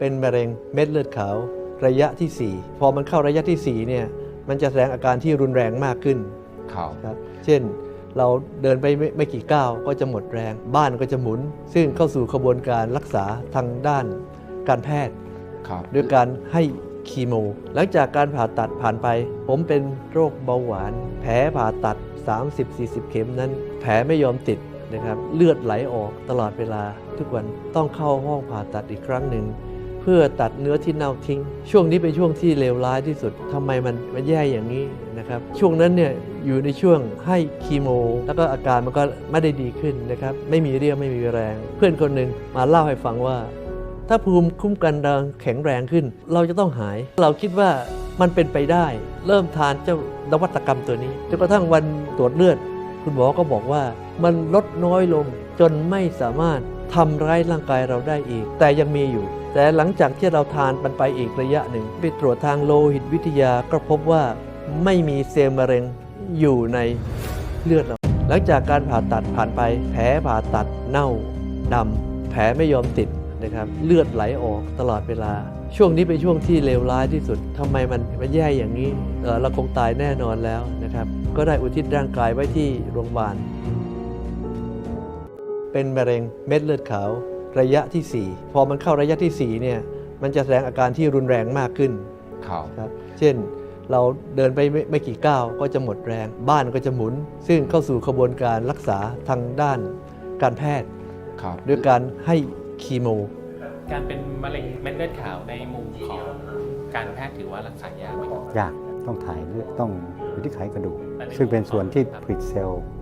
เป็นมะเร็งเม็ดเลือดขาวระยะที่ 4 พอมันเข้าระยะที่4เนี่ยมันจะแสดงอาการที่รุนแรงมากขึ้นครับครับเช่นเราเดินไปไม่ไม่กี่ก้าวก็จะหมดแรง บ้านก็จะหมุน ซึ่งเข้าสู่กระบวนการรักษาทางด้านการแพทย์ครับด้วยการให้คีโม หลังจากการผ่าตัดผ่านไป ผมเป็นโรคเบาหวาน แผลผ่าตัด 30-40 เข็มนั้น แผลไม่ยอมติดนะครับเลือดไหลออกตลอดเวลาทุกวันต้องเข้าห้องผ่าตัดอีกครั้งหนึ่ง เพื่อตัดเนื้อที่เน่าทิ้ง ช่วงนี้เป็นช่วงที่เลวร้ายที่สุดทำไมมันมันแย่อย่างนี้นะครับ ช่วงนั้นเนี่ยอยู่ในช่วงให้คีโม แล้วก็อาการมันก็ไม่ได้ดีขึ้นนะครับ ไม่มีเรี่ยวไม่มีแรง เพื่อนคนหนึ่งมาเล่าให้ฟังว่า ถ้าภูมิคุ้มกันเราแข็งแรงขึ้น เราจะต้องหาย เราคิดว่ามันเป็นไปได้ เริ่มทานเจ้านวัตกรรมตัวนี้จนกระทั่งวันตรวจเลือด คุณหมอก็บอกว่ามันลดน้อยลงจนไม่สามารถ ทำร้ายร่างกายเราได้อีก แต่ยังมีอยู่ แต่หลังจากที่เราทานมันไปอีกระยะหนึ่ง ไปตรวจทางโลหิตวิทยาก็พบว่าไม่มีเซลล์มะเร็งอยู่ในเลือดเรา หลังจากการผ่าตัดผ่านไปแผลผ่าตัดเน่าดำแผลไม่ยอมติดนะครับเลือดไหลออกตลอดเวลา ช่วงนี้เป็นช่วงที่เลวร้ายที่สุดทำไมมันมันแย่อย่างนี้ เราคงตายแน่นอนแล้วนะครับ ก็ได้อุทิศร่างกายไว้ที่โรงพยาบาล เป็นมะเร็งเม็ดเลือดขาวระยะที่ 4 พอมันเข้าระยะที่4เนี่ยมันจะแสดงอาการที่รุนแรงมากขึ้นครับครับเช่นเราเดินไปไม่ไม่กี่ก้าวก็จะหมดแรง บ้านก็จะหมุน ซึ่งเข้าสู่กระบวนการรักษาทางด้านการแพทย์ครับด้วยการให้คีโม การเป็นมะเร็งเม็ดเลือดขาวในมุมของการแพทย์ถือว่ารักษายากไหมครับยากต้องถ่ายเลือดต้องอยู่ที่ไขกระดูกอันนี้ซึ่งเป็นส่วนที่ครับผลิตเซลล์ครับ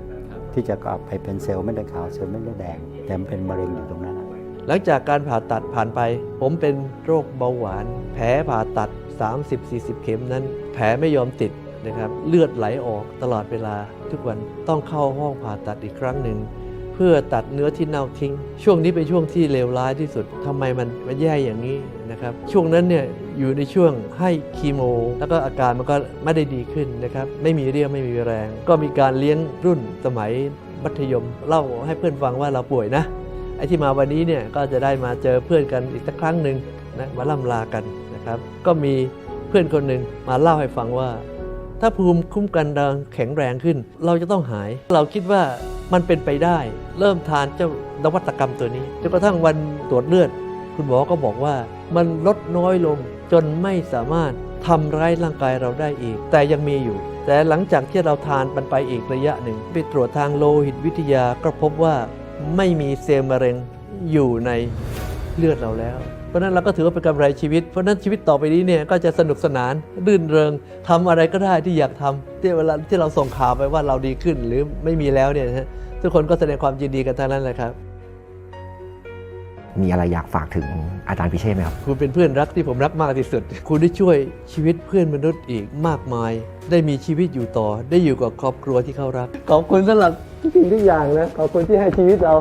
ที่จะกลับไปเป็นเซลล์ไม่ได้ขาวเซลล์ไม่ได้แดง แต่มันเป็นมะเร็งอยู่ตรงนั้น หลังจากการผ่าตัดผ่านไป ผมเป็นโรคเบาหวาน แผลผ่าตัด 30-40 เข็มนั้น แผลไม่ยอมติดนะครับเลือดไหลออกตลอดเวลาทุกวันต้องเข้าห้องผ่าตัดอีกครั้งหนึ่ง พื่อตัดเนื้อที่เน่าทิ้ง ช่วงนี้เป็นช่วงที่เลวร้ายที่สุดทำไมมันมันแย่อย่างนี้นะครับช่วงนั้นเนี่ยอยู่ในช่วงให้คีโม แล้วก็อาการมันก็ไม่ได้ดีขึ้นนะครับไม่มีเรี่ยวไม่มีแรง ก็มีการเลี้ยงรุ่นสมัยมัธยม เล่าให้เพื่อนฟังว่าเราป่วยนะไอ้ที่มาวันนี้เนี่ยก็จะได้มาเจอเพื่อนกันอีกสักครั้งหนึ่งนะมาล่ำลากันนะครับก็มีเพื่อนคนหนึ่งมาเล่าให้ฟังว่า ถ้าภูมิคุ้มกันเราแข็งแรงขึ้น เราจะต้องหาย เราคิดว่า มันเป็นไปได้ เริ่มทานเจ้านวัตกรรมตัวนี้จนกระทั่งวันตรวจเลือด คุณหมอก็บอกว่ามันลดน้อยลงจนไม่สามารถทำร้ายร่างกายเราได้อีก แต่ยังมีอยู่ แต่หลังจากที่เราทานมันไปอีกระยะหนึ่ง ไปตรวจทางโลหิตวิทยาก็พบว่าไม่มีเซลล์มะเร็งอยู่ในเลือดเราแล้ว เพราะฉะนั้นเราก็ถือว่าเป็นกำไรชีวิต เพราะฉะนั้นชีวิตต่อไปนี้เนี่ยก็จะสนุกสนานรื่นเริงทำอะไรก็ได้ที่อยากทำที่เวลาที่เราส่งข่าวไปว่าเราดีขึ้นหรือไม่มีแล้วเนี่ยนะฮะทุกคนก็แสดงความยินดีกันทั้งนั้นเลยครับ มีอะไรอยากฝากถึงอาจารย์พิเชษไหมครับ คุณเป็นเพื่อนรักที่ผมรักมากที่สุด คุณได้ช่วยชีวิตเพื่อนมนุษย์อีกมากมาย ได้มีชีวิตอยู่ต่อ ได้อยู่กับครอบครัวที่เขารัก ขอบคุณสำหรับทุกสิ่งทุกอย่างนะ ขอบคุณที่ให้ชีวิตเรา